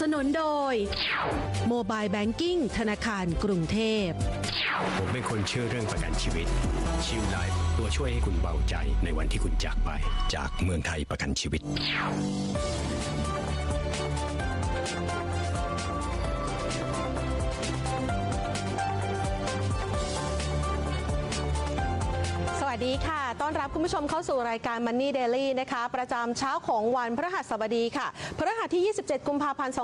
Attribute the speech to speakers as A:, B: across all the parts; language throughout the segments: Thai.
A: สนับสนุนโดย โมบายแบงกิ้งธนาคารกรุงเทพ
B: ผมเป็นคนเชื่อเรื่องประกันชีวิต ชิวไลฟ์ตัวช่วยให้คุณเบาใจในวันที่คุณจากไป จากเมืองไทยประกันชีวิต
A: ดีค่ะ ต้อนรับคุณผู้ชมเข้าสู่รายการ Money Daily นะคะ ประจำเช้าของวันพฤหัสบดีค่ะพฤหัสที่ 27 กุมภาพันธ์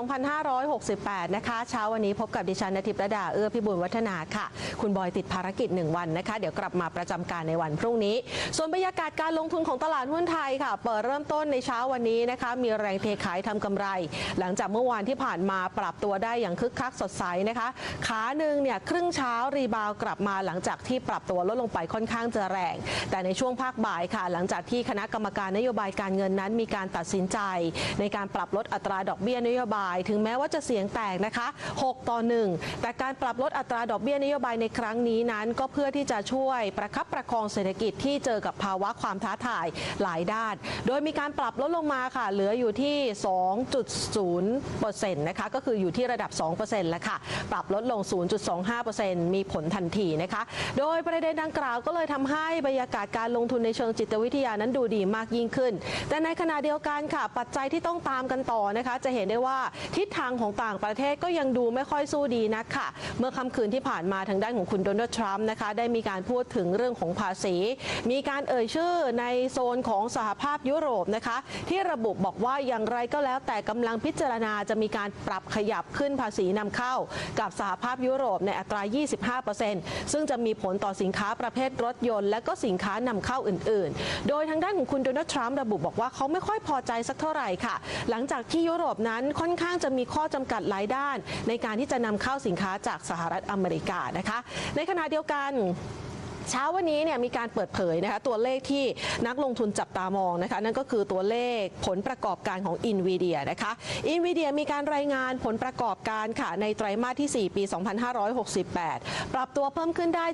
A: 2568 นะคะ เช้าวันนี้พบกับดิฉันนทิพระดา เอื้อพิบูลวัฒนาค่ะ คุณบอยติดภารกิจ 1 วันนะคะ เดี๋ยวกลับมาประจำการในวันพรุ่งนี้ ส่วนบรรยากาศการลงทุนของตลาดหุ้นไทยค่ะ เปิดเริ่มต้นในเช้าวันนี้นะคะ มีแรงเทขายทำกำไร หลังจากเมื่อวานที่ผ่านมาปรับตัวได้อย่างคึกคักสดใสนะคะ ขาหนึ่งเนี่ยครึ่งเช้ารีบาวกลับมาหลังจากที่ปรับตัวลดลงไปค่อนข้างจะแรงแต่ในช่วงภาคบ่ายค่ะ หลังจากที่คณะกรรมการนโยบายการเงินนั้น มีการตัดสินใจ ในการปรับลดอัตราดอกเบี้ยนโยบาย ถึงแม้ว่าจะเสียงแตกนะคะ 6 ต่อ 1 แต่การปรับลดอัตราดอกเบี้ยนโยบายในครั้งนี้นั้น ก็เพื่อที่จะช่วยประคับประคองเศรษฐกิจที่เจอกับภาวะความท้าทายหลายด้าน โดยมีการปรับลดลงมาค่ะ เหลืออยู่ที่ 2.0%นะคะ ก็คืออยู่ที่ระดับ 2%แล้วค่ะ ปรับลดลง 0.25%มีผลทันทีนะคะ โดยประเด็นดังกล่าวก็เลยทำให้บรรยากาศการลงทุนในเชิงจิตวิทยานั้นดูดีมากยิ่งขึ้น แต่ในขณะเดียวกันค่ะ ปัจจัยที่ต้องตามกันต่อนะคะ จะเห็นได้ว่าทิศทางของต่างประเทศก็ยังดูไม่ค่อยสู้ดีนักค่ะ เมื่อค่ำคืนที่ผ่านมาทางด้านของคุณโดนัลด์ทรัมป์นะคะได้มีการพูดถึงเรื่องของภาษี มีการเอ่ยชื่อในโซนของสหภาพยุโรปนะคะ ที่ระบุบอกว่าอย่างไรก็แล้วแต่กำลังพิจารณาจะมีการปรับขยับขึ้นภาษีนำเข้า กับสหภาพยุโรปในอัตรา 25%ซึ่งจะมีผลต่อสินค้าประเภทรถยนต์และก็สินค้านำเข้าอื่น ๆ โดยทางด้านของคุณโดนัลด์ทรัมป์ระบุบอกว่าเขาไม่ค่อยพอใจสักเท่าไหร่ค่ะ หลังจากที่ยุโรปนั้นค่อนข้างจะมีข้อจำกัดหลายด้าน ในการที่จะนำเข้าสินค้าจากสหรัฐอเมริกานะคะ ในขณะเดียวกัน เช้าวันนี้เนี่ยมีการเปิดเผยนะคะตัวเลขที่นักลงทุนจับตามองนะคะนั่นก็คือตัวเลขผลประกอบการของ i n v i d i a นะคะ i n v i d i a มีการรายงานผลประกอบการค่ะในไตรมาสที่ 4 ปี 2568 ปรับตัวเพิ่มขึ้นได้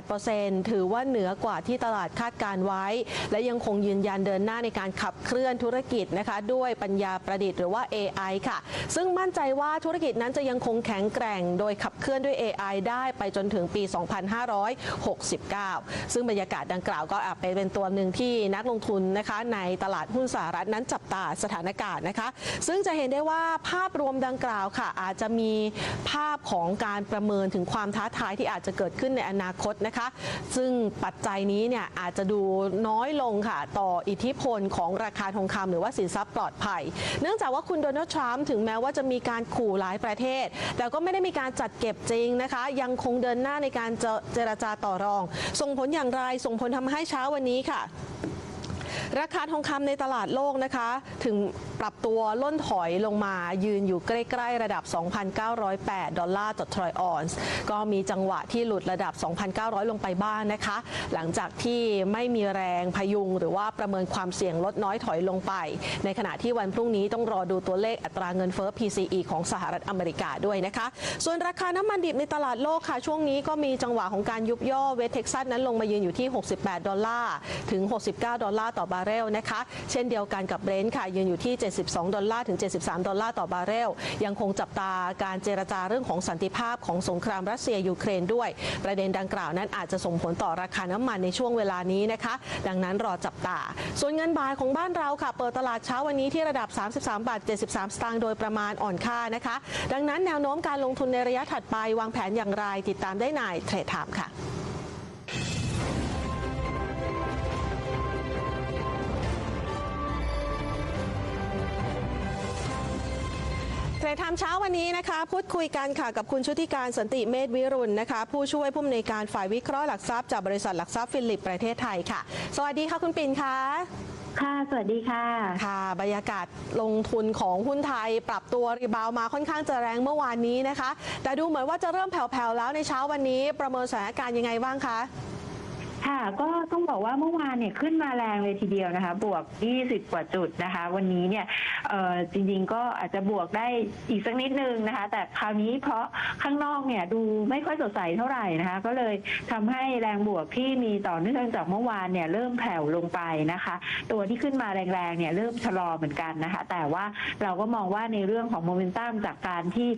A: 78%ถือว่าเหนือกว่าที่ตลาดคาดการไว้ และยังคงยืนยันเดินหน้าในการขับเคลื่อนธุรกิจนะคะด้วยปัญญาประดิษฐ์หรือว่า AI ค่ะ ซึ่งมั่นใจว่าธุรกิจนั้นจะยังคงแข็งแกร่ง โดยขับเคลื่อนด้วย AI ได้ไปจนถึงปี 2560ซึ่งบรรยากาศดังกล่าวก็อาจเป็นตัวหนึ่งที่นักลงทุนนะคะในตลาดหุ้นสหรัฐนั้นจับตาสถานการณ์นะคะ ซึ่งจะเห็นได้ว่าภาพรวมดังกล่าวค่ะ อาจจะมีภาพของการประเมินถึงความท้าทายที่อาจจะเกิดขึ้นในอนาคตนะคะ ซึ่งปัจจัยนี้เนี่ยอาจจะดูน้อยลงค่ะ ต่ออิทธิพลของราคาทองคำหรือว่าสินทรัพย์ปลอดภัย เนื่องจากว่าคุณโดนัลด์ทรัมป์ถึงแม้ว่าจะมีการขู่หลายประเทศ แต่ก็ไม่ได้มีการจัดเก็บจริงนะคะ ยังคงเดินหน้าในการเจเจรจาต่อรองส่งผลอย่างไรส่งผลทำให้เช้าวันนี้ค่ะ ราคาทองคำในตลาดโลกนะคะ ถึงปรับตัวล่นถอยลงมายืนอยู่ใกล้ ๆ ระดับ 2,908 ดอลลาร์ต่อทรอยออนซ์ก็มีจังหวะที่หลุดระดับ 2,900 ลงไปบ้างนะคะ หลังจากที่ไม่มีแรงพยุง หรือว่าประเมินความเสี่ยงลดน้อยถอยลงไป ในขณะที่วันพรุ่งนี้ต้องรอดูตัวเลขอัตราเงินเฟ้อ PCE ของสหรัฐอเมริกาด้วยนะคะ ส่วนราคาน้ำมันดิบในตลาดโลกค่ะ ช่วงนี้ก็มีจังหวะของการยุบย่อเวสเท็กซัสนั้นลงมายืนอยู่ที่ 68 ดอลลาร์ถึง 69 ดอลลาร์ต่อบาร์เรลนะคะเช่นเดียวกันกับเบรนท์ค่ะยืนอยู่ที่ 72 ดอลลาร์ถึง 73 ดอลลาร์ต่อบาร์เรล ยังคงจับตาการเจรจาเรื่องของสันติภาพของสงครามรัสเซียยูเครนด้วย ประเด็นดังกล่าวนั้นอาจจะส่งผลต่อราคาน้ำมันในช่วงเวลานี้นะคะ ดังนั้นรอจับตา ส่วนเงินบาทของบ้านเราค่ะ เปิดตลาดเช้าวันนี้ที่ระดับ 33 บาท 73 สตางค์โดยประมาณอ่อนค่านะคะ ดังนั้นแนวโน้มการลงทุนในระยะถัดไปวางแผนอย่างไรติดตามได้ในเทรดไทม์ค่ะ เทรดไทม์เช้าวันนี้นะคะ พูดคุยกันค่ะกับคุณชุติการสันติเมธวิรุณนะคะ ผู้ช่วยผู้อำนวยการฝ่ายวิเคราะห์หลักทรัพย์จากบริษัทหลักทรัพย์ฟิลิปประเทศไทยค่ะ สวัสดีค่ะคุณปิ่นค่ะ
C: ค่ะ สวัสดีค่ะ
A: ค่ะ บรรยากาศลงทุนของหุ้นไทย ปรับตัวรีบาวด์มาค่อนข้างจะแรงเมื่อวานนี้นะคะ แต่ดูเหมือนว่าจะเริ่มแผ่วๆแล้วในเช้าวันนี้ประเมินสถานการณ์ยังไงบ้างคะ
C: ค่ะ ก็ต้องบอกว่าเมื่อวานเนี่ยขึ้นมาแรงเลยทีเดียวนะคะ บวก 20 กว่าจุดนะคะ วันนี้เนี่ยจริงๆก็อาจจะบวกได้อีกสักนิดนึงนะคะ แต่คราวนี้เพราะข้างนอกเนี่ยดูไม่ค่อยสดใสเท่าไหร่นะคะ ก็เลยทำให้แรงบวกที่มีต่อเนื่องจากเมื่อวานเนี่ยเริ่มแผ่วลงไปนะคะ ตัวที่ขึ้นมาแรงๆเนี่ยเริ่มชะลอเหมือนกันนะคะ แต่ว่าเราก็มองว่าในเรื่องของโมเมนตัมจากการที่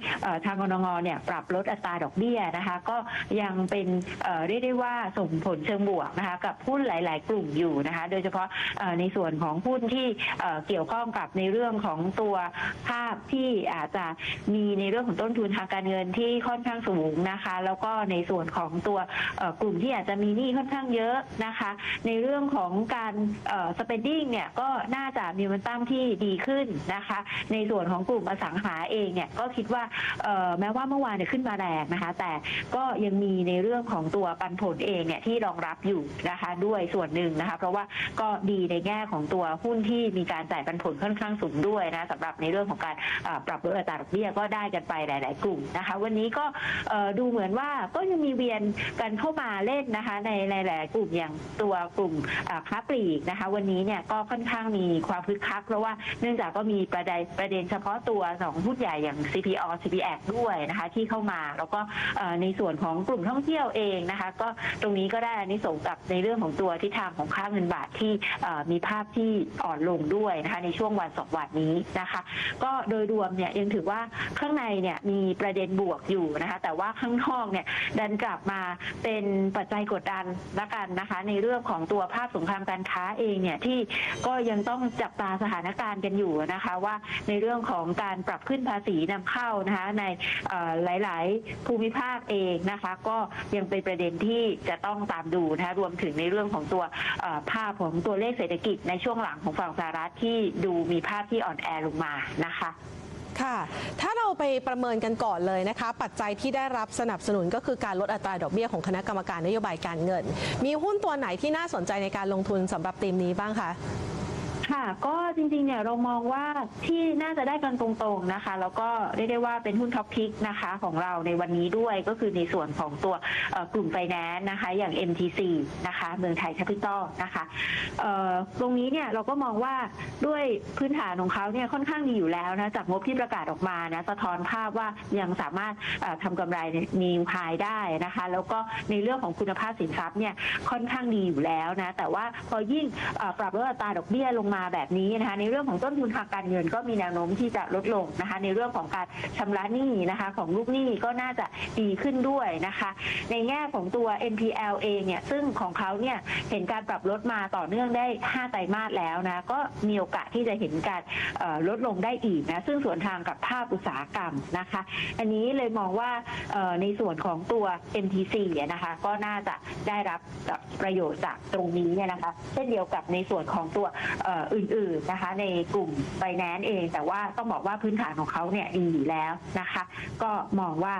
C: ทางกนงเนี่ยปรับลดอัตราดอกเบี้ยนะคะ ก็ยังเป็นเอ่อเรียกได้ว่าส่งผลเชิงบวกนะคะกับหุ้นหลาย ๆ กลุ่มอยู่นะคะโดยเฉพาะในส่วนของหุ้นที่เกี่ยวข้องกับในเรื่องของตัวภาพที่อาจจะมีในเรื่องของต้นทุนทางการเงินที่ค่อนข้างสูงนะคะ แล้วก็ในส่วนของตัวกลุ่มที่อาจจะมีหนี้ค่อนข้างเยอะนะคะ ในเรื่องของการ spending เนี่ยก็น่าจะมีมันตั้มที่ดีขึ้นนะคะ ในส่วนของกลุ่มอสังหาเองเนี่ยก็คิดว่าแม้ว่าเมื่อวานเนี่ยขึ้นมาแรงนะคะ แต่ก็ยังมีในเรื่องของตัวปันผลเองเนี่ยที่รองรับอยู่นะคะด้วยส่วนหนึ่งนะคะ เพราะว่าก็ดีในแง่ของตัวหุ้นที่มีการจ่ายปันผลค่อนข้างสูงด้วยนะสำหรับในเรื่องของการปรับลดอัตราดอกเบี้ยก็ได้กันไปหลาย ๆ กลุ่มนะคะ วันนี้ก็ดูเหมือนว่าก็ยังมีเวียนกันเข้ามาเล่นนะคะในหลายๆกลุ่มอย่างตัวกลุ่มค้าปลีกนะคะ วันนี้เนี่ยก็ค่อนข้างมีความคึกคัก เพราะว่าเนื่องจากก็มีประเด็นประเด็นเฉพาะตัวสองหุ้นใหญ่อย่าง CPO CPX ด้วยนะคะที่เข้ามา แล้วก็ในส่วนของกลุ่มท่องเที่ยวเองนะคะ ก็ตรงนี้ก็ได้อานิสงส์กับในเรื่องของตัวทิศทางของค่าเงินบาทที่มีภาพที่อ่อนลงด้วยนะคะในช่วงวันสองวันนี้นะคะ ก็โดยรวมเนี่ยยังถือว่าข้างในเนี่ยมีประเด็นบวกอยู่นะคะแต่ว่าข้างนอกเนี่ยดันกลับมาเป็นปัจจัยกดดันละกันนะคะ ในเรื่องของตัวภาพสงครามการค้าเองเนี่ยที่ก็ยังต้องจับตาสถานการณ์กันอยู่นะคะว่าในเรื่องของการปรับขึ้นภาษีนำเข้านะคะในหลาย ๆ ภูมิภาคเองนะคะ ก็ยังเป็นประเด็นที่จะต้องตามดูนะคะรวมถึงในเรื่องของตัวภาพของตัวเลขเศรษฐกิจในช่วงหลังของฝั่งสหรัฐที่ดูมีภาพที่อ่อนแอลงมานะคะ
A: ค่ะถ้าเราไปประเมินกันก่อนเลยนะคะ ปัจจัยที่ได้รับสนับสนุนก็คือการลดอัตราดอกเบี้ยของคณะกรรมการนโยบายการเงิน มีหุ้นตัวไหนที่น่าสนใจในการลงทุนสำหรับธีมนี้บ้างคะ
C: ค่ะ ก็จริงๆเนี่ยเรามองว่าที่น่าจะได้กันตรงๆนะคะ แล้วก็เรียกได้ว่าเป็นหุ้นท็อปพิกนะคะของเราในวันนี้ด้วยก็คือในส่วนของตัวกลุ่มไฟแนนซ์นะคะ อย่าง MTC นะคะ เมืองไทยแคปิตอลนะคะตรงนี้เนี่ยเราก็มองว่าด้วยพื้นฐานของเขาเนี่ยค่อนข้างดีอยู่แล้วนะจากงบที่ประกาศออกมานะสะท้อนภาพว่ายังสามารถเอ่อทำกำไรมีพายได้นะคะ แล้วก็ในเรื่องของคุณภาพสินทรัพย์เนี่ยค่อนข้างดีอยู่แล้วนะแต่ว่าพอยิ่งปรับลดอัตราดอกเบี้ยลงมาแบบนี้นะคะในเรื่องของต้นทุนทางการเงินก็มีแนวโน้มที่จะลดลงนะคะ ในเรื่องของการชำระหนี้นะคะ ของลูกหนี้ก็น่าจะดีขึ้นด้วยนะคะ ในแง่ของตัว NPL เองเนี่ยซึ่งของเขาเนี่ยเห็นการปรับลดมาต่อเนื่องได้ 5 ไตรมาสแล้วนะก็มีโอกาสที่จะเห็นการลดลงได้อีกนะซึ่งสวนทางกับภาพอุตสาหกรรมนะคะ อันนี้เลยมองว่าในส่วนของตัว MTC เนี่ยนะคะก็น่าจะได้รับประโยชน์จากตรงนี้เนี่ยนะคะ เช่นเดียวกับในส่วนของตัวอื่นๆนะคะ ในกลุ่มไ i แนนเอง แต่ว่าต้องบอกว่าพื้นฐานของเขาเนี่ยดีอยู่แล้วนะคะ ก็มองว่า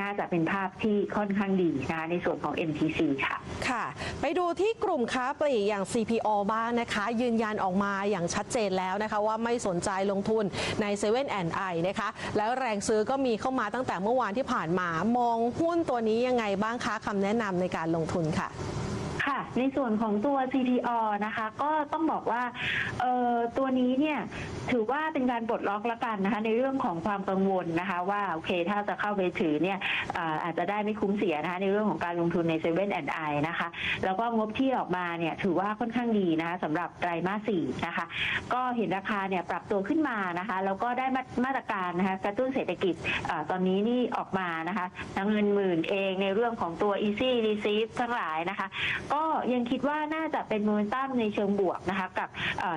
C: น่าจะเป็นภาพที่ค่อนข้างดีนะคะในส่วนของ MTC ค่ะ
A: ค่ะ ไปดูที่กลุ่มค้าปลีกอย่าง CPO บ้างนะคะ ยืนยันออกมาอย่างชัดเจนแล้วนะคะว่าไม่สนใจลงทุนใน7 e เ e ่ I นะคะ แล้วแรงซื้อก็มีเข้ามาตั้งแต่เมื่อวานที่ผ่านมามองหุ้นตัวนี้ยังไงบ้างคะคำแนะนำในการลงทุนค่ะ
C: ในส่วนของตัว CPO นะคะ ก็ต้องบอกว่าเอ่อตัวนี้เนี่ยถือว่าเป็นการปลดล็อกละกันนะคะ ในเรื่องของความกังวลนะคะ ว่าโอเคถ้าจะเข้าไปถือเนี่ยอาอาจจะได้ไม่คุ้มเสียนะคะ ในเรื่องของการลงทุนใน7 e เ e ่ I นด์ไอนะคะ แล้วก็งบที่ออกมาเนี่ยถือว่าค่อนข้างดีนะคะสำหรับไตรมาสสี่นะคะ ก็เห็นราคาเนี่ยปรับตัวขึ้นมานะคะ แล้วก็ได้มามาตรการนะคะกระตุ้นเศรษฐกิจอตอนนี้นี่ออกมานะคะทั้งเงินหมื่นเองในเรื่องของตัว easy receive ทั้งหลายนะคะ ก็ยังคิดว่าน่าจะเป็นโมเมนตัมในเชิงบวกนะคะกับ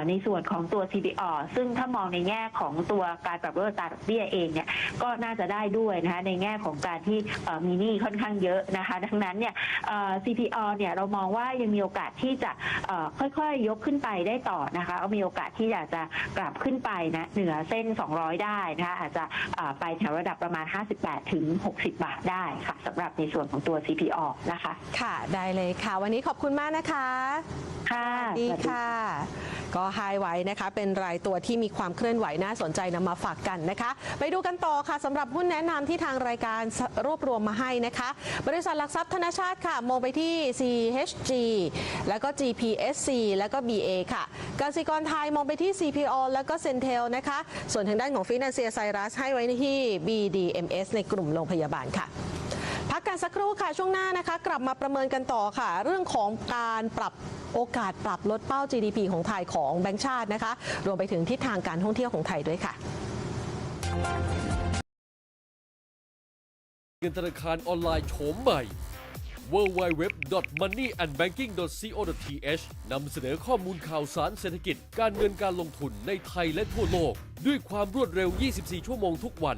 C: ในส่วนของตัว CPO ซึ่งถ้ามองในแง่ของตัวการปรับลดอัตาดอกเบี้ยเองเนี่ยก็น่าจะได้ด้วยนะคะในแง่ของการที่มีหนี้ค่อนข้างเยอะนะคะ ดังนั้นเนี่ย CPO เนี่ยเรามองว่ายังมีโอกาสที่จะค่อยๆ ยกขึ้นไปได้ต่อนะคะก็มีโอกาสที่อยากจะกลับขึ้นไปนะเหนือเส้น 200 ได้นะคะอาจจะไปแถวระดับประมาณ 58 ถึง 60 บาทได้ค่ะสำหรับในส่วนของตัว CPO นะคะ
A: ค่ะได้เลยค่ะ วันนี้ขอบคุณมากนะคะ
C: ค่ะ
A: ดี
C: สวัส
A: ค่ะ ก็ไฮไว้นะคะ เป็นรายตัวที่มีความเคลื่อนไหวน่าสนใจนำมาฝากกันนะคะ ไปดูกันต่อค่ะสำหรับหุ้นแนะนำที่ทางรายการรวบรวมมาให้นะคะ บริษัทหลักทรัพย์ธนชาติค่ะ มองไปที่ CHG แล้วก็ GPSC แล้วก็ BA ค่ะกสิกรไทยมองไปที่ CPO แล้วก็ Centel นะคะ ส่วนทางด้านของ Financial Cyrus ให้ไว้ที่ BDMS ในกลุ่มโรงพยาบาลค่ะ พักกันสักครู่ค่ะช่วงหน้านะคะ กลับมาประเมินกันต่อค่ะ เรื่องของการปรับโอกาสปรับลดเป้า GDP ของไทยของแบงก์ชาตินะคะ รวมไปถึงทิศทางการท่องเที่ยวของไทยด้วยค่ะ
D: เงินธนาคารออนไลน์โฉมใหม่ www.moneyandbanking.co.th นำเสนอข้อมูลข่าวสารเศรษฐกิจ การเงินการลงทุนในไทยและทั่วโลก ด้วยความรวดเร็ว 24 ชั่วโมงทุกวัน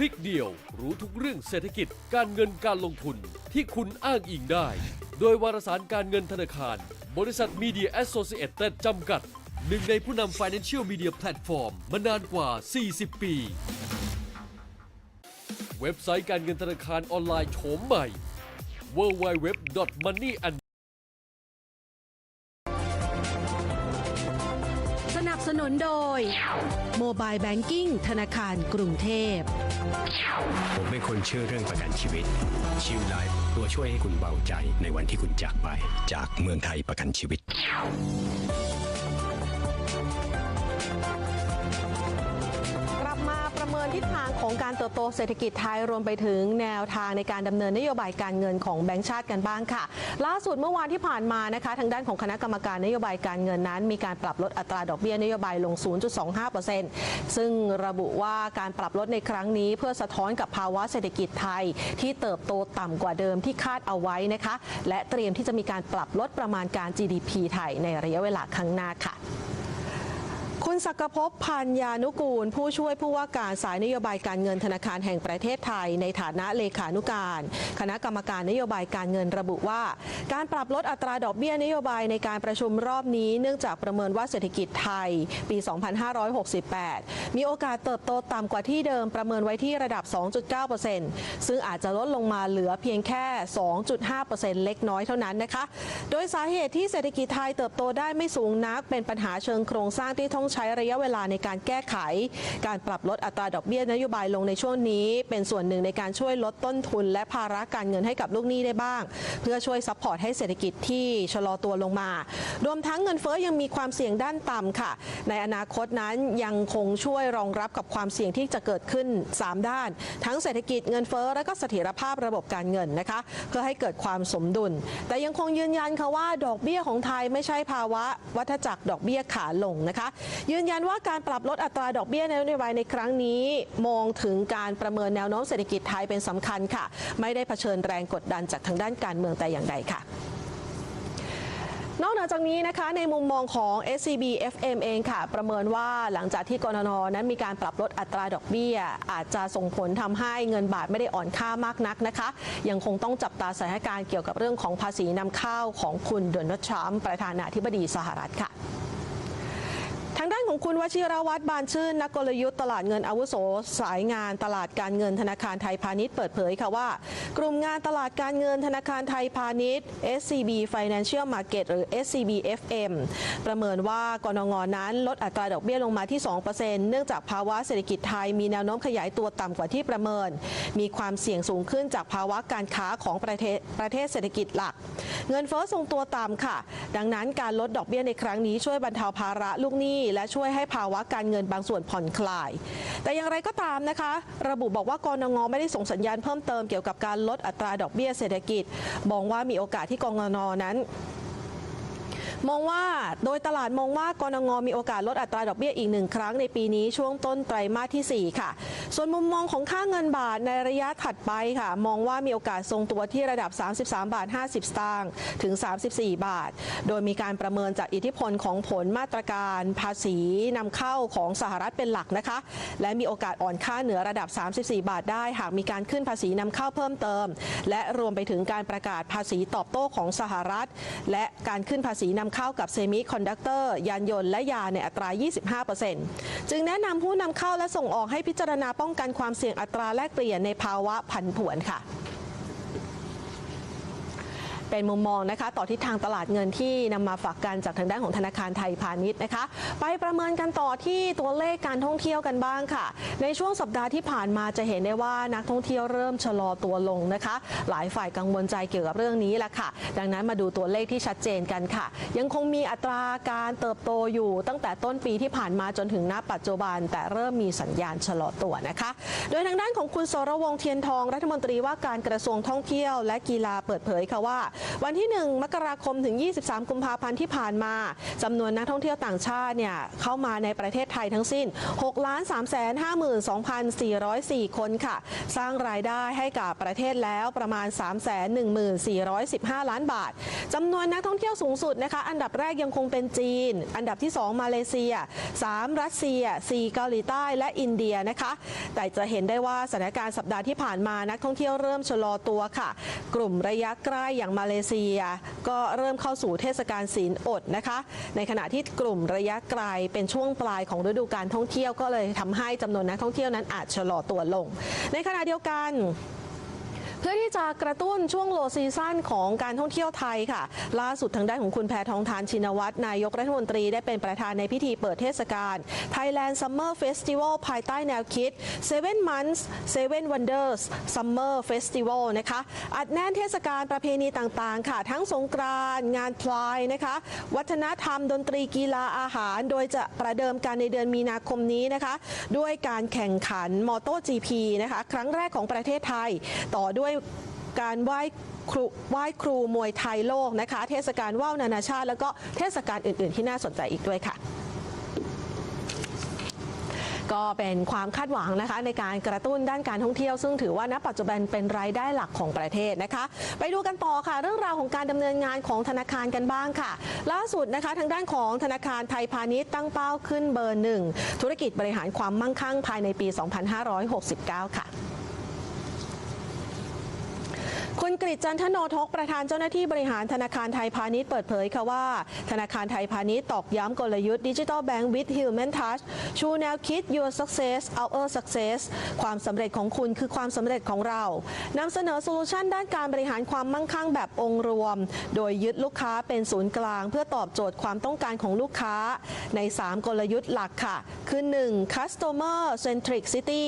D: ลิกเดียว รู้ทุกเรื่องเศรษฐกิจการเงินการลงทุนที่คุณอ้างอิงได้ โดยวารสารการเงินธนาคาร บริษัทมีเดียแอสโซเชตจำกัด หนึ่งในผู้นำ Financial Media Platform มานานกว่า 40 ปี เว็บไซต์การเงินธนาคารออนไลน์โฉมใหม่ www.money and
A: สนับสนุนโดย โมบายแบงกิ้งธนาคารกรุงเทพ
B: ผมเป็นคนเชื่อเรื่องประกันชีวิต ชิวไลฟ์ตัวช่วยให้คุณเบาใจในวันที่คุณจากไป จากเมืองไทยประกันชีวิต
A: ทิศทางของการเติบโตเศรษฐกิจไทยรวมไปถึงแนวทางในการดำเนินนโยบายการเงินของแบงก์ชาติกันบ้างค่ะ ล่าสุดเมื่อวานที่ผ่านมานะคะ ทางด้านของคณะกรรมการนโยบายการเงินนั้น มีการปรับลดอัตราดอกเบี้ยนโยบายลง 0.25%ซึ่งระบุว่าการปรับลดในครั้งนี้ เพื่อสะท้อนกับภาวะเศรษฐกิจไทย ที่เติบโตต่ำกว่าเดิมที่คาดเอาไว้นะคะ และเตรียมที่จะมีการปรับลดประมาณการ GDP ไทยในระยะเวลาข้างหน้าค่ะ คุณศักภพพันยานุกูล ผู้ช่วยผู้ว่าการสายนโยบายการเงินธนาคารแห่งประเทศไทย ในฐานะเลขานุการ คณะกรรมการนโยบายการเงินระบุว่า การปรับลดอัตราดอกเบี้ยนโยบายในการประชุมรอบนี้เนื่องจากประเมินว่าเศรษฐกิจไทย ปี 2568 มีโอกาสเติบโตต่ำกว่าที่เดิมประเมินไว้ที่ระดับ 2.9%ซึ่งอาจจะลดลงมาเหลือเพียงแค่ 2.5%เล็กน้อยเท่านั้นนะคะ โดยสาเหตุที่เศรษฐกิจไทยเติบโตได้ไม่สูงนักเป็นปัญหาเชิงโครงสร้างที่ต้องใช้ระยะเวลาในการแก้ไข การปรับลดอัตราดอกเบี้ยนโยบายลงในช่วงนี้ เป็นส่วนหนึ่งในการช่วยลดต้นทุน และภาระการเงินให้กับลูกหนี้ได้บ้าง เพื่อช่วยซัพพอร์ตให้เศรษฐกิจที่ชะลอตัวลงมา รวมทั้งเงินเฟ้อยังมีความเสี่ยงด้านต่ำค่ะ ในอนาคตนั้นยังคงช่วยรองรับกับความเสี่ยงที่จะเกิดขึ้น 3 ด้าน ทั้งเศรษฐกิจเงินเฟ้อและก็เสถียรภาพระบบการเงินนะคะ เพื่อให้เกิดความสมดุล แต่ยังคงยืนยันค่ะว่าดอกเบี้ยของไทยไม่ใช่ภาวะวัฏจักรดอกเบี้ยขาลงนะคะยืนยันว่าการปรับลดอัตราดอกเบี้ยนโยบายในครั้งนี้ มองถึงการประเมินแนวโน้มเศรษฐกิจไทยเป็นสำคัญค่ะ ไม่ได้เผชิญแรงกดดันจากทางด้านการเมืองแต่อย่างใดค่ะนอกจากนี้นะคะในมุมมองของ SCB FM เองค่ะ ประเมินว่าหลังจากที่กรนนนั้นมีการปรับลดอัตราดอกเบี้ย อาจจะส่งผลทำให้เงินบาทไม่ได้อ่อนค่ามากนักนะคะ ยังคงต้องจับตาสถานการณ์เกี่ยวกับเรื่องของภาษีนำเข้าของคุณโดนัลด์ทรัมป์ประธานาธิบดีสหรัฐค่ะ ทางด้านของคุณวชิรวัตรบานชื่นนักกลยุทธ์ตลาดเงินอาวุโส สายงานตลาดการเงินธนาคารไทยพาณิชย์เปิดเผยค่ะว่า กลุ่มงานตลาดการเงินธนาคารไทยพาณิชย์ SCB Financial Market หรือ SCB FM ประเมินว่ากนงนั้นลดอัตราดอกเบี้ยลงมาที่ 2%เนื่องจากภาวะเศรษฐกิจไทยมีแนวโน้มขยายตัวต่ำกว่าที่ประเมิน มีความเสี่ยงสูงขึ้นจากภาวะการค้าของประเทศประเทศเศรษฐกิจหลัก เงินเฟ้อทรงตัวต่ำค่ะ ดังนั้นการลดดอกเบี้ยในครั้งนี้ช่วยบรรเทาภาระลูกหนี้และช่วยให้ภาวะการเงินบางส่วนผ่อนคลาย แต่อย่างไรก็ตามนะคะ ระบุบอกว่ากรงงไม่ได้ส่งสัญญาณเพิ่มเติมเกี่ยวกับการลดอัตราดอกเบี้ยเศรษฐกิจมองว่ามีโอกาสที่กรงนั้น มองว่าโดยตลาดมองว่ากรงมีโอกาสลดอัตราดอกเบี้ยอีกหนึ่งครั้งในปีนี้ช่วงต้นไตรมาสที่ 4 ค่ะ ส่วนมุมมองของค่าเงินบาทในระยะถัดไปค่ะ มองว่ามีโอกาสทรงตัวที่ระดับ 33 บาท 50 สตางค์ถึง 34 บาท โดยมีการประเมินจากอิทธิพลของผลมาตรการภาษีนำเข้าของสหรัฐเป็นหลักนะคะ และมีโอกาสอ่อนค่าเหนือระดับ 34 บาทได้ หากมีการขึ้นภาษีนำเข้าเพิ่มเติม และรวมไปถึงการประกาศภาษีตอบโต้ของสหรัฐ และการขึ้นภาษีนำเข้ากับเซมิคอนดักเตอร์ยานยนต์และยาในอัตรา 25%จึงแนะนำผู้นำเข้าและส่งออกให้พิจารณาป้องกันความเสี่ยงอัตราแลกเปลี่ยนในภาวะผันผวนค่ะ เป็นมุมมองนะคะ ต่อทิศทางตลาดเงินที่นำมาฝากกันจากทางด้านของธนาคารไทยพาณิชย์นะคะ ไปประเมินกันต่อที่ตัวเลขการท่องเที่ยวกันบ้างค่ะ ในช่วงสัปดาห์ที่ผ่านมาจะเห็นได้ว่านักท่องเที่ยวเริ่มชะลอตัวลงนะคะ หลายฝ่ายกังวลใจเกี่ยวกับเรื่องนี้แหละค่ะ ดังนั้นมาดูตัวเลขที่ชัดเจนกันค่ะ ยังคงมีอัตราการเติบโตอยู่ตั้งแต่ต้นปีที่ผ่านมาจนถึงณปัจจุบัน แต่เริ่มมีสัญญาณชะลอตัวนะคะ โดยทางด้านของคุณสรวงเทียนทองรัฐมนตรีว่าการกระทรวงท่องเที่ยว และกีฬาเปิดเผยค่ะว่าวันที่ 1 มกราคมถึง 23 กุมภาพันธ์ที่ผ่านมาจำนวนนักท่องเที่ยวต่างชาติเนี่ยเข้ามาในประเทศไทยทั้งสิ้น6 3 5 2 4 0 4 คนค่ะ สร้างรายได้ให้กับประเทศแล้วประมาณ 3 1 4 1 5 ล้านบาทจำนวนนักท่องเที่ยวสูงสุดนะคะ อันดับแรกยังคงเป็นจีน อันดับที่ 2 มาเลเซีย 3 รัสเซีย 4 เกาหลีใต้และอินเดียนะคะ แต่จะเห็นได้ว่าสถานการณ์สัปดาห์ที่ผ่านมานักท่องเที่ยวเริ่มชะลอตัวค่ะ กลุ่มระยะใกล้อย่างมาเลเซีย ก็เริ่มเข้าสู่เทศกาลศีลอดนะคะ ในขณะที่กลุ่มระยะไกลเป็นช่วงปลายของฤดูการท่องเที่ยวก็เลยทำให้จำนวนนักท่องเที่ยวนั้นอาจชะลอตัวลง ในขณะเดียวกัน เพื่อที่จะกระตุ้นช่วงโลซีซั่นของการท่องเที่ยวไทยค่ะ ล่าสุดทางด้านของคุณแพทองทานชินวัตรนายกรัฐมนตรีได้เป็นประธานในพิธีเปิดเทศกาล Thailand Summer Festival ภายใต้แนวคิด Seven Months Seven Wonders Summer Festival นะคะอัดแน่นเทศกาลประเพณีต่างๆ ค่ะ ทั้งสงกรานงานพลายนะคะ วัฒนธรรมดนตรีกีฬาอาหาร โดยจะประเดิมกันในเดือนมีนาคมนี้นะคะ ด้วยการแข่งขันมอ t o GP นะคะ ครั้งแรกของประเทศไทย ต่อด้วยการไหว้ครูไหว้ครูมวยไทยโลกนะคะ เทศกาลว่าวนานาชาติ แล้วก็เทศกาลอื่น ๆ ที่น่าสนใจอีกด้วยค่ะก็เป็นความคาดหวังนะคะในการกระตุ้นด้านการท่องเที่ยว ซึ่งถือว่าณปัจจุบันเป็นรายได้หลักของประเทศนะคะ ไปดูกันต่อค่ะ เรื่องราวของการดำเนินงานของธนาคารกันบ้างค่ะ ล่าสุดนะคะ ทางด้านของธนาคารไทยพาณิชย์ตั้งเป้าขึ้นเบอร์หนึ่งธุรกิจบริหารความมั่งคั่งภายในปี 2569 ค่ะ คุณกฤษจันทโนทกประธานเจ้าหน้าที่บริหารธนาคารไทยพาณิชย์เปิดเผยค่ะว่า ธนาคารไทยพาณิชย์ตอกย้ำกลยุทธ์ Digital Bank with Human Touch ชูแนวคิด Your Success Our Success ความสำเร็จของคุณคือความสำเร็จของเรานำเสนอโซลูชันด้านการบริหารความมั่งคั่งแบบองค์รวม โดยยึดลูกค้าเป็นศูนย์กลาง เพื่อตอบโจทย์ความต้องการของลูกค้า ใน 3 กลยุทธ์หลักค่ะ คือ 1. Customer Centricity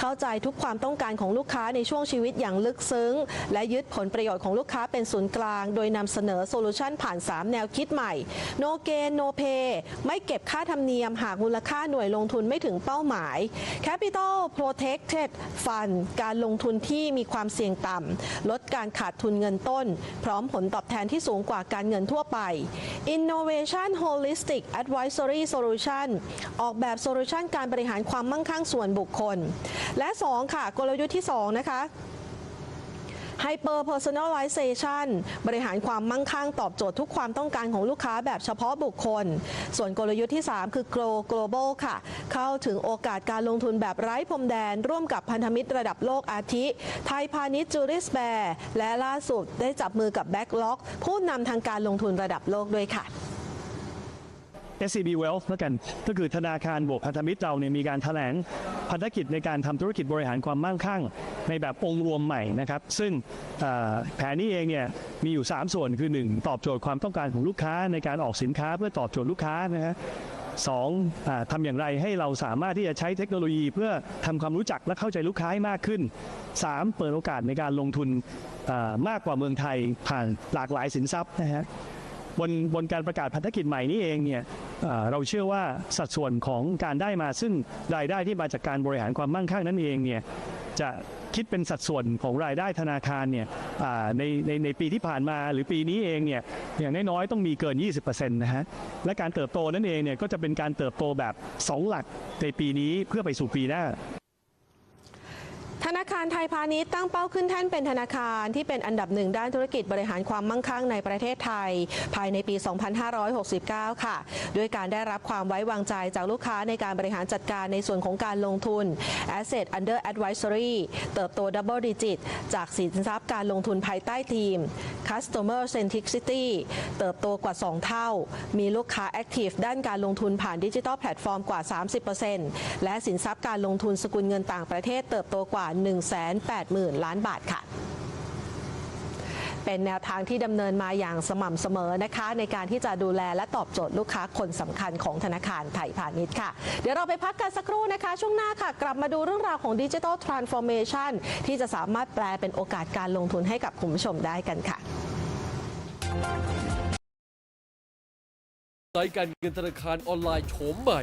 A: เข้าใจทุกความต้องการของลูกค้าในช่วงชีวิตอย่างลึกซึ้ง และยึดผลประโยชน์ของลูกค้าเป็นศูนย์กลาง โดยนำเสนอโซลูชันผ่าน 3 แนวคิดใหม่ No Gain No Pay ไม่เก็บค่าธรรมเนียมหากมูลค่าหน่วยลงทุนไม่ถึงเป้าหมาย Capital Protected Fund การลงทุนที่มีความเสี่ยงต่ำลดการขาดทุนเงินต้น พร้อมผลตอบแทนที่สูงกว่าการเงินทั่วไป Innovation Holistic Advisory Solution ออกแบบโซลูชันการบริหารความมั่งคั่งส่วนบุคคล และ 2 ค่ะ กลยุทธ์ที่ 2 นะคะ Hyper Personalization บริหารความมั่งคั่งตอบโจทย์ทุกความต้องการของลูกค้าแบบเฉพาะบุคคล ส่วนกลยุทธ์ที่ 3 คือ Grow Global ค่ะ เข้าถึงโอกาสการลงทุนแบบไร้พรมแดน ร่วมกับพันธมิตรระดับโลกอาทิ ไทยพาณิชย์จูริสแบร์และล่าสุดได้จับมือกับ Backlog ผู้นำทางการลงทุนระดับโลกด้วยค่ะ
E: SCB Wealth แล้วกันก็คือธนาคารบวกพันธมิตรเราเนี่ยมีการแถลงพันธกิจในการทำธุรกิจบริหารความมั่งคั่ง ในแบบองค์รวมใหม่นะครับ ซึ่งแผนนี้เองเนี่ยมีอยู่ 3 ส่วนคือ 1 ตอบโจทย์ความต้องการของลูกค้าในการออกสินค้าเพื่อตอบโจทย์ลูกค้านะฮะสองอทำอย่างไรให้เราสามารถที่จะใช้เทคโนโลยี เพื่อทำความรู้จักและเข้าใจลูกค้าให้มากขึ้น 3. เปิดโอกาสในการลงทุนมากกว่าเมืองไทยผ่านหลากหลายสินทรัพย์นะฮะบนบนการประกาศพันธกิจใหม่นี้เองเนี่ย เราเชื่อว่าสัดส่วนของการได้มาซึ่งรายได้ที่มาจากการบริหารความมั่งคั่งนั่นเองเนี่ยจะคิดเป็นสัดส่วนของรายได้ธนาคารเนี่ยในในในปีที่ผ่านมาหรือปีนี้เองเนี่ยอย่างน้อยๆต้องมีเกิน 20%นะฮะและการเติบโตนั่นเองเนี่ยก็จะเป็นการเติบโตแบบ 2 หลักในปีนี้เพื่อไปสู่ปีหน้า
A: ธนาคารไทยพาณิชย์ตั้งเป้าขึ้นแท่นเป็นธนาคารที่เป็นอันดับหนึ่งด้านธุรกิจบริหารความมั่งคั่งในประเทศไทย ภายในปี 2569 ค่ะ ด้วยการได้รับความไว้วางใจจากลูกค้าในการบริหารจัดการในส่วนของการลงทุน Asset Under Advisory เติบโต Double Digit จากสินทรัพย์การลงทุนภายใต้ทีม Customer Centricity เติบโตกว่า 2 เท่า มีลูกค้า Active ด้านการลงทุนผ่านดิจิทัลแพลตฟอร์มกว่า 30%และสินทรัพย์การลงทุนสกุลเงินต่างประเทศเติบโตกว่า180,000 ล้านบาทค่ะเป็นแนวทางที่ดำเนินมาอย่างสม่ำเสมอนะคะ ในการที่จะดูแลและตอบโจทย์ลูกค้าคนสำคัญของธนาคารไทยพาณิชย์ค่ะ เดี๋ยวเราไปพักกันสักครู่นะคะ ช่วงหน้าค่ะ กลับมาดูเรื่องราวของดิจิทัลทรานส์ฟอร์เมชันที่จะสามารถแปลเป็นโอกาสการลงทุนให้กับคุณผู้ชมได้กันค่ะ
D: ไซต์การเงินธนาคารออนไลน์โฉมใหม่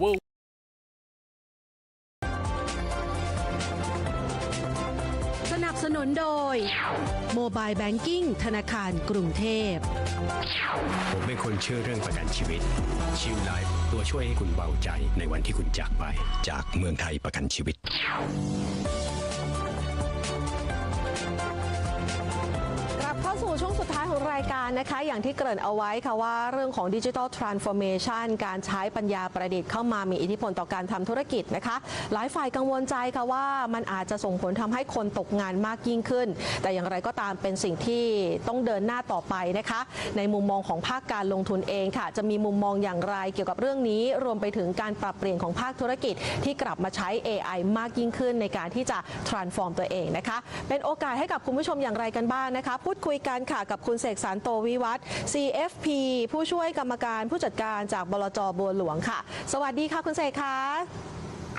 D: w
A: สนับสนุนโดย Mobile Banking ธนาคารกรุงเทพ
B: ผมเป็นคนเชื่อเรื่องประกันชีวิต ชิวไลฟ์ตัวช่วยให้คุณเบาใจในวันที่คุณจากไป จากเมืองไทยประกันชีวิต
A: ของรายการนะคะอย่างที่เกริ่นเอาไว้ค่ะว่าเรื่องของดิจิทัลทรานส์ฟอร์เมชันการใช้ปัญญาประดิษฐ์เข้ามามีอิทธิพลต่อการทำธุรกิจนะคะ หลายฝ่ายกังวลใจค่ะว่ามันอาจจะส่งผลทำให้คนตกงานมากยิ่งขึ้น แต่อย่างไรก็ตามเป็นสิ่งที่ต้องเดินหน้าต่อไปนะคะ ในมุมมองของภาคการลงทุนเองค่ะ จะมีมุมมองอย่างไรเกี่ยวกับเรื่องนี้ รวมไปถึงการปรับเปลี่ยนของภาคธุรกิจ ที่กลับมาใช้ AI มากยิ่งขึ้นในการที่จะ transform ตัวเองนะคะเป็นโอกาสให้กับคุณผู้ชมอย่างไรกันบ้างนะคะ พูดคุยกันค่ะกับคุณเสกสารโตวิวัฒน์ CFP ผู้ช่วยกรรมการผู้จัดการจากบลจบัวหลวงค่ะ สวัสดีค่ะคุณเสกค่ะ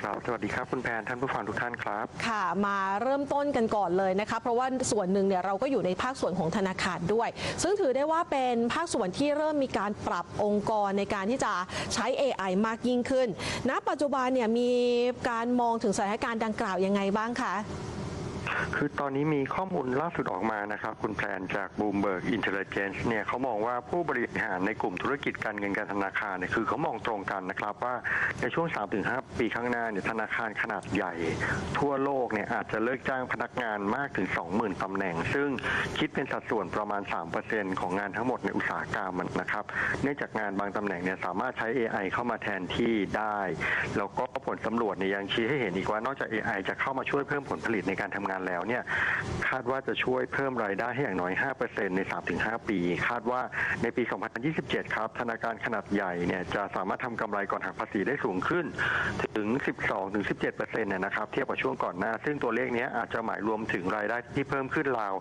F: ครับสวัสดีครับคุณแพนท่านผู้ฟังทุกท่านครับ
A: ค่ะมาเริ่มต้นกันก่อนเลยนะคะเพราะว่าส่วนหนึ่งเนี่ยเราก็อยู่ในภาคส่วนของธนาคารด้วย ซึ่งถือได้ว่าเป็นภาคส่วนที่เริ่มมีการปรับองค์กรในการที่จะใช้ AI มากยิ่งขึ้น ณ ปัจจุบันเนี่ยมีการมองถึงสถานการณ์ดังกล่าวยังไงบ้างคะ
F: คือตอนนี้มีข้อมูลล่าสุดออกมานะครับ คุณแพนจาก Bloomberg Intelligence เนี่ยเขามองว่าผู้บริหารในกลุ่มธุรกิจการเงินการธนาคารเนี่ยคือเขามองตรงกันนะครับว่าในช่วง 3-5 ปีข้างหน้าเนี่ยธนาคารขนาดใหญ่ ทั่วโลกเนี่ยอาจจะเลิกจ้างพนักงานมากถึง 20,000ตำแหน่ง ซึ่งคิดเป็นสัดส่วนประมาณ 3%ของงานทั้งหมดในอุตสาหกรรมนะครับเนื่องจากงานบางตำแหน่งเนี่ยสามารถใช้ AI เข้ามาแทนที่ได้แล้วก็ผลสำรวจเนี่ยยังชี้ให้เห็นอีกว่านอกจาก AI จะเข้ามาช่วยเพิ่มผลผลิตในการทำงานแล้วเนี่ยคาดว่าจะช่วยเพิ่มรายได้ให้อย่างน้อย 5%ใน 3-5 ปี คาดว่าในปี 2027 ครับ ธนาคารขนาดใหญ่เนี่ยจะสามารถทำกำไรก่อนหักภาษีได้สูงขึ้น ถึง 12-17%เนี่ยนะครับ เทียบกับช่วงก่อนหน้า ซึ่งตัวเลขนี้อาจจะหมายรวมถึงรายได้ที่เพิ่มขึ้นราว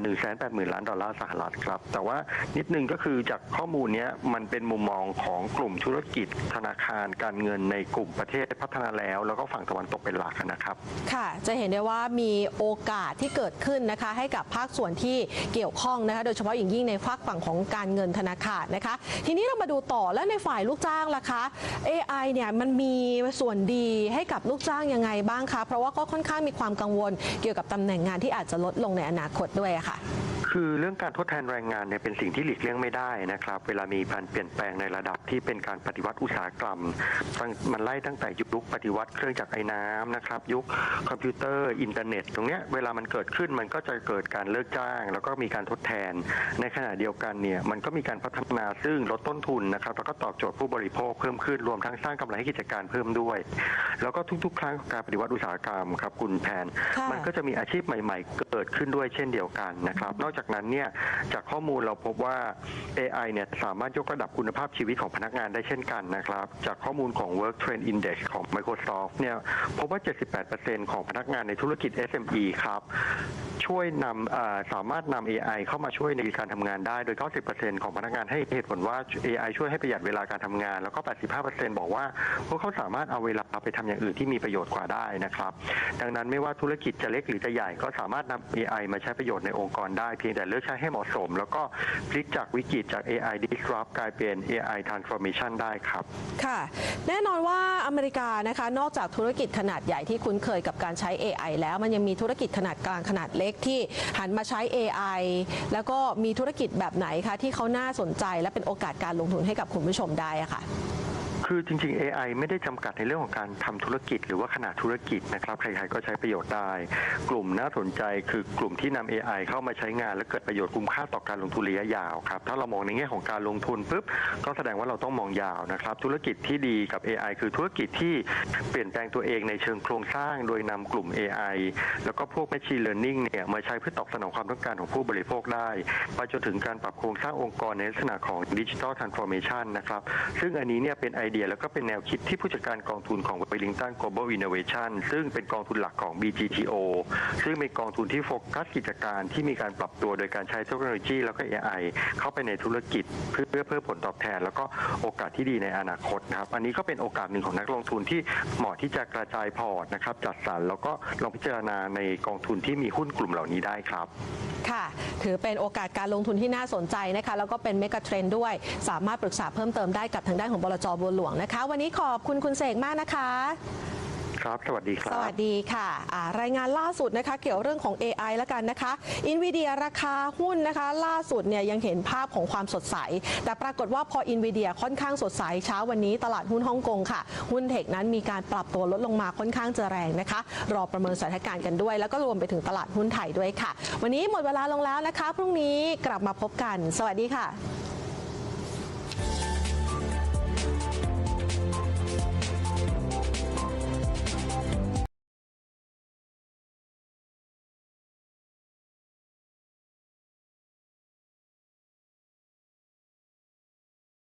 F: 180,000 ล้านดอลลาร์สหรัฐครับ แต่ว่านิดนึงก็คือจากข้อมูลนี้มันเป็นมุมมองของกลุ่มธุรกิจธนาคารการเงินในกลุ่มประเทศพัฒนาแล้ว แล้วก็ฝั่งตะวันตกเป็นหลักนะครับ
A: ค่ะ จะเห็นได้ว่ามีโอกาสที่เกิดขึ้นนะคะ ให้กับภาคส่วนที่เกี่ยวข้องนะคะ โดยเฉพาะอย่างยิ่งในฝากฝั่งของการเงินธนาคารนะคะ ทีนี้เรามาดูต่อแล้วในฝ่ายลูกจ้างล่ะคะ AI เนี่ยมันมีส่วนดีให้กับลูกจ้างยังไงบ้างคะ เพราะว่าก็ค่อนข้างมีความกังวลเกี่ยวกับตำแหน่งงานที่อาจจะลดลงในอนาคตด้วยะค่ะ
F: คือเรื่องการทดแทนแรงงานเนี่ยเป็นสิ่งที่หลีกเลี่ยงไม่ได้นะครับ เวลามีการเปลี่ยนแปลงในระดับที่เป็นการปฏิวัติอุตสาหกรรมตั้งมันไล่ตั้งแต่ยุคปฏิวัติเครื่องจักรไอ้น้ำนะครับ ยุคคอมพิวเตอร์อินเทอร์เน็ต ตรงเนี้ยเวลามันเกิดขึ้นมันก็จะเกิดการเลิกจ้าง แล้วก็มีการทดแทน ในขณะเดียวกันเนี่ยมันก็มีการพัฒนาซึ่งลดต้นทุนนะครับแล้วก็ตอบโจทย์ผู้บริโภคเพิ่มขึ้นรวมทั้งสร้างกำไรให้กิจการเพิ่มด้วย แล้วก็ทุกๆ ครั้งของการปฏิวัติอุตสาหกรรมครับคุณแพน
A: ค่ะ
F: มันก็จะมีอาชีพใหม่ ๆ เกิดขึ้นด้วยเช่นเดียวกันนะครับนอกจากนั้นเนี่ยจากข้อมูลเราพบว่า AI เนี่ยสามารถยกระดับคุณภาพชีวิตของพนักงานได้เช่นกันนะครับ จากข้อมูลของ Work Trend Index ของ Microsoft เนี่ยพบว่า 78%ของพนักงานในธุรกิจ SME ครับ ช่วยนำสามารถนำ AI เข้ามาช่วยในการทำงานได้ โดย 90%ของพนักงานให้เหตุผลว่า AI ช่วยให้ประหยัดเวลาการทำงาน แล้วก็ 85%บอกว่าพวกเขาสามารถเอาเวลาไปทำอย่างอื่นที่มีประโยชน์กว่าได้นะครับ ดังนั้นไม่ว่าธุรกิจจะเล็กหรือจะใหญ่ก็สามารถนำ AI มาใช้ประโยชน์ในองค์กรได้เพียงแต่เลือกใช้ให้เหมาะสม แล้วก็พลิกจากวิกฤตจาก AI disrupt กลายเป็น AI transformation ได้ครับ
A: ค่ะ แน่นอนว่าอเมริกานะคะ นอกจากธุรกิจขนาดใหญ่ที่คุ้นเคยกับการใช้ AI แล้วมันยังมีธุรกิจขนาดกลางขนาดเล็กที่หันมาใช้ AI แล้วก็มีธุรกิจแบบไหนคะที่เขาน่าสนใจและเป็นโอกาสการลงทุนให้กับคุณผู้ชมได้ะค่ะ
F: คือจริง ๆ AI ไม่ได้จำกัดในเรื่องของการทำธุรกิจ หรือว่าขนาดธุรกิจนะครับใครๆก็ใช้ประโยชน์ได้ กลุ่มน่าสนใจคือกลุ่มที่นำ AI เข้ามาใช้งาน และเกิดประโยชน์คุ้มค่าต่อการลงทุนระยะยาวครับถ้าเรามองในแง่ของการลงทุนปุ๊บก็แสดงว่าเราต้องมองยาวนะครับ ธุรกิจที่ดีกับ AI คือธุรกิจที่เปลี่ยนแปลงตัวเองในเชิงโครงสร้าง โดยนำกลุ่ม AI แล้วก็พวก Machine Learning เนี่ยมาใช้เพื่อตอบสนองความต้องการของผู้บริโภคได้ไปจนถึงการปรับโครงสร้างองค์กรในลักษณะของ Digital Transformation นะครับซึ่งอันนี้เนี่ยเป็นไเดียแล้วก็เป็นแนวคิดที่ผู้จัดการกองทุนของ Wellington Global Innovation ซึ่งเป็นกองทุนหลักของ BGTO ซึ่งเป็นกองทุนที่โฟกัสกิจการที่มีการปรับตัวโดยการใช้เทคโนโลยีแล้วก็ AI เข้าไปในธุรกิจเพื่อเพิ่มผลตอบแทน แล้วก็โอกาสที่ดีในอนาคตนะครับอันนี้ก็เป็นโอกาสหนึ่งของนักลงทุนที่เหมาะที่จะกระจายพอร์ตนะครับจัดสรรแล้วก็ลองพิจารณาในกองทุนที่มีหุ้นกลุ่มเหล่านี้ได้ครับ
A: ค่ะ ถือเป็นโอกาสการลงทุนที่น่าสนใจนะคะแล้วก็เป็นเมกะเทรนด์ด้วย สามารถปรึกษาเพิ่มเติมได้กับทางด้านของบลจบัวหลวงนะคะ วันนี้ขอบคุณคุณเสกมากนะคะ
F: ครับสวัสดีครั
A: ส
F: บ
A: วัสดีค่ะอ่ารายงานล่าสุดนะคะ เกี่ยวเรื่องของ AI แล้วกันนะคะ NVIDIA ราคาหุ้นนะคะ ล่าสุดเนี่ยยังเห็นภาพของความสดใส แต่ปรากฏว่าพอ NVIDIA ค่อนข้างสดใสเช้าวันนี้ตลาดหุ้นฮ่องกงค่ะ หุ้นเทคนั้นมีการปรับตัวลดลงมาค่อนข้างจะแรงนะคะ รอประเมินสถานการณ์กันด้วย แล้วก็รวมไปถึงตลาดหุ้นไทยด้วยค่ะ วันนี้หมดเวลาลงแล้วนะคะ พรุ่งนี้กลับมาพบกัน สวัสดีค่ะ